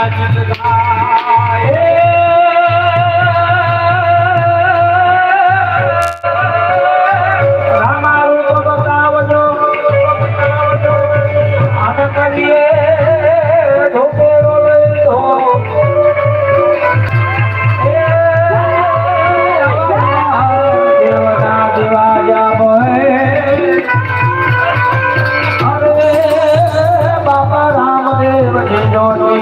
રાજ ગાય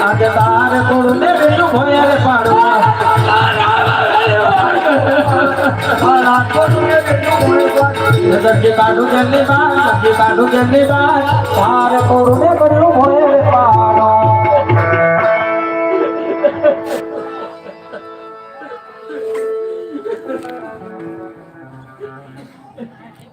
આજે તારે થોડું ને બેનું ભોયારે પાડું કાઢું કેટલી